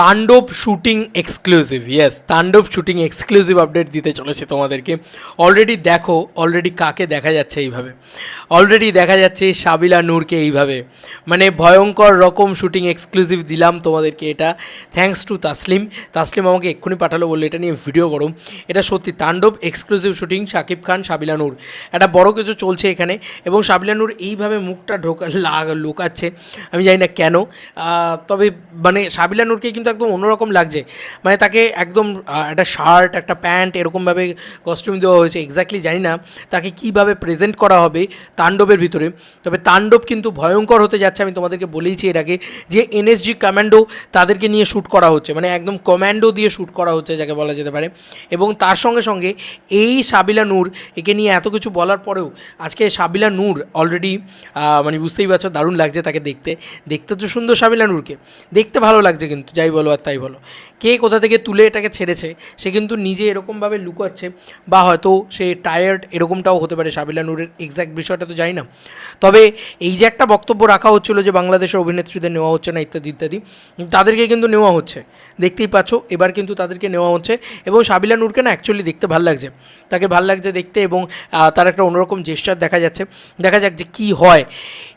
Tandav shooting exclusive yes Tandav shooting exclusive update দিতে চলেছে তোমাদেরকে। অলরেডি দেখো অলরেডি কাকে দেখা যাচ্ছে এইভাবে। অলরেডি দেখা যাচ্ছে সাবিলা নূরকে এইভাবে। মানে ভয়ঙ্কর রকম শুটিং এক্সক্লুসিভ দিলাম তোমাদেরকে এটা। Thanks to Taslim. তাসলিম আমাকে এক্ষুনি পাঠালো, বলল, এটা নিয়ে ভিডিও করো। এটা সত্যি তাণ্ডব এক্সক্লুসিভ শুটিং শাকিব খান, সাবিলা নূর। একটা বড় কিছু চলছে এখানে এবং সাবিলা নূর এইভাবে মুখটা ঢোকা লুকাচ্ছে। আমি জানি না কেন। তবে মানে সাবিলা নূরকে কিন্তু একদম অন্যরকম লাগছে। মানে তাকে একদম একটা শার্ট, একটা প্যান্ট এরকমভাবে কস্টিউম দেওয়া হয়েছে। এক্স্যাক্টলি জানি না তাকে কীভাবে প্রেজেন্ট করা হবে তাণ্ডবের ভিতরে। তবে তাণ্ডব কিন্তু ভয়ঙ্কর হতে যাচ্ছে, আমি তোমাদেরকে বলেইছি এর আগে যে এনএসজি কমান্ডো তাদেরকে নিয়ে শ্যুট করা হচ্ছে। মানে একদম কমান্ডো দিয়ে শ্যুট করা হচ্ছে, যাকে বলা যেতে পারে। এবং তার সঙ্গে সঙ্গে এই সাবিলা নূর, একে নিয়ে এত কিছু বলার পরেও আজকে সাবিলা নূর অলরেডি মানে বুঝতেই পারছ দারুণ লাগছে তাকে দেখতে। দেখতে তো সুন্দর সাবিলা নূরকে। দেখতে ভালো লাগছে কিন্তু, যাই বলো আর তাই বলো। কে কোথা থেকে তুলে এটাকে ছেড়েছে, সে কিন্তু নিজে এরকমভাবে লুকোচ্ছে, বা হয়তো সে টায়ার্ড এরকমটাও হতে পারে, সাবিলা নূরের এক্স্যাক্ট বিষয়টা তো জানি না। তবে এই যে একটা বক্তব্য রাখা হচ্ছিল যে বাংলাদেশের অভিনেত্রীদের নেওয়া হচ্ছে না, ইত্যাদি ইত্যাদি, তাদেরকে কিন্তু নেওয়া হচ্ছে। দেখতেই পাচ্ছ, এবার কিন্তু তাদেরকে নেওয়া হচ্ছে, এবং সাবিলা নূরকে না অ্যাকচুয়ালি দেখতে ভালো লাগছে। তাকে ভালো লাগছে দেখতে এবং তার একটা অন্যরকম জেস্টার দেখা যাচ্ছে। দেখা যাক যে কী হয়।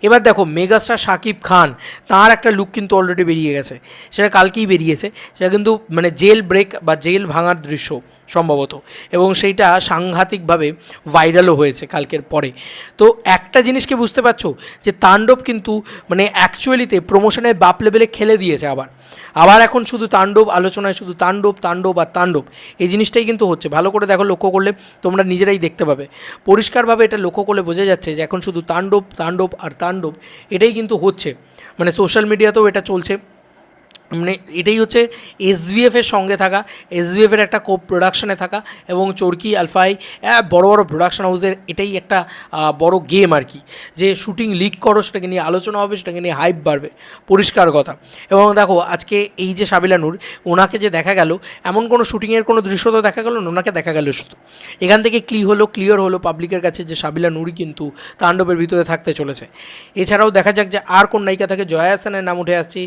এবার দেখো, মেগাস্টার শাকিব খান, তার একটা লুক কিন্তু অলরেডি বেরিয়ে গেছে। সেটা কালকেই বেরিয়েছে। সেটা কিন্তু মানে জেল ব্রেক বা জেল ভাঙার দৃশ্য সম্ভবত। এবং সেইটা সাংঘাতিকভাবে ভাইরালও হয়েছে কালকের পরে। তো একটা জিনিসকে বুঝতে পারছ? যে তাণ্ডব কিন্তু মানে অ্যাকচুয়ালিতে প্রমোশনের বাপ লেভেলে খেলে দিয়েছে আবার। আবার এখন শুধু তাণ্ডব আলোচনায় শুধু তাণ্ডব তাণ্ডব আর তাণ্ডব। এই জিনিসটাই কিন্তু হচ্ছে। ভালো করে দেখো, লক্ষ্য করলে তোমরা নিজেরাই দেখতে পাবে। পরিষ্কারভাবে এটা লক্ষ্য করলে বোঝা যাচ্ছে যে এখন শুধু তাণ্ডব তাণ্ডব আর তাণ্ডব এটাই কিন্তু হচ্ছে। মানে সোশ্যাল মিডিয়াতেও এটা চলছে। মানে এটাই হচ্ছে এসভিএফ এর সঙ্গে থাকা এসভিএফ এর একটা কো প্রোডাকশনে থাকা এবং চরকি, আলফাই বড় বড় প্রোডাকশন হাউসের এটাই একটা বড় গেম আর কি। যে শুটিং লিক করো, সেটাকে নিয়ে আলোচনা হবে, সেটাকে নিয়ে হাইপ বাড়বে। পরিষ্কার কথা। এবং দেখো, আজকে এই যে সাবিলা নূর, ওনাকে যে দেখা গেল, এমন কোনো শুটিংয়ের কোনো দৃশ্য তো দেখা গেল না? ওনাকে দেখা গেল শুধু। এখান থেকে ক্লি হলো ক্লিয়ার হলো পাবলিকের কাছে যে সাবিলা নূরই কিন্তু তাণ্ডবের ভিতরে থাকতে চলেছে। এছাড়াও দেখা যাক যে আর কোন নায়িকা থাকে। জয়া হাসানের নাম উঠে আসছে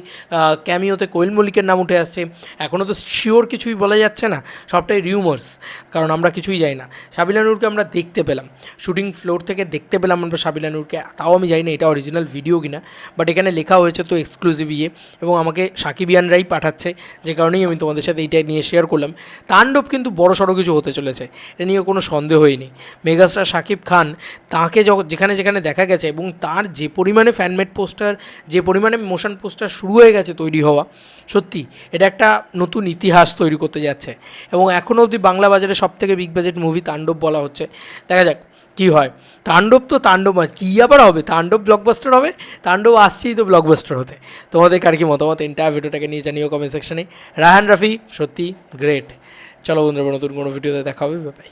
ক্যামিওতে কোয়েল মল্লিকের নাম উঠে আসছে। এখনও তো শিওর কিছুই বলা যাচ্ছে না। সবটাই রিউমার্স কারণ আমরা কিছুই যাই না। সাবিলা নূরকে আমরা দেখতে পেলাম। শুটিং ফ্লোর থেকে দেখতে পেলাম আমরা সাবিলা নূরকে। তাও আমি জানি না এটা অরিজিনাল ভিডিও কিনা বাট এখানে লেখা হয়েছে তো এক্সক্লুসিভ ইয়ে এবং আমাকে সাকিবিয়ানরাই পাঠাচ্ছে, যে কারণেই আমি তোমাদের সাথে এইটা নিয়ে শেয়ার করলাম। তাণ্ডব কিন্তু বড় সড়ো কিছু হতে চলেছে, এটা নিয়ে কোনো সন্দেহই নেই মেগাস্টার সাকিব খান তাকে যেখানে যেখানে দেখা গেছে, এবং তার যে পরিমাণে ফ্যানমেড পোস্টার যে পরিমাণে মোশন পোস্টার শুরু হয়ে গেছে তৈরি হওয়া সত্যি, এটা একটা নতুন ইতিহাস তৈরি করতে যাচ্ছে। এবং এখনও অবধি বাংলা বাজারে সব থেকে বিগ বাজেট মুভি তাণ্ডব বলা হচ্ছে। দেখা যাক কী হয়। তাণ্ডব তো তাণ্ডব কী আবার হবে? তাণ্ডব ব্লকবাস্টার হবে? তাণ্ডব আসছেই তো ব্লকবাস্টার হতে। তোমাদের কার কি মতামত? এন্টায়ার ভিডিওটাকে নিয়ে জানিও কমেন্ট সেকশনে রাহান রাফি, সত্যি গ্রেট চলো বন্ধুরা, নতুন কোনো ভিডিওতে দেখা হবে বাই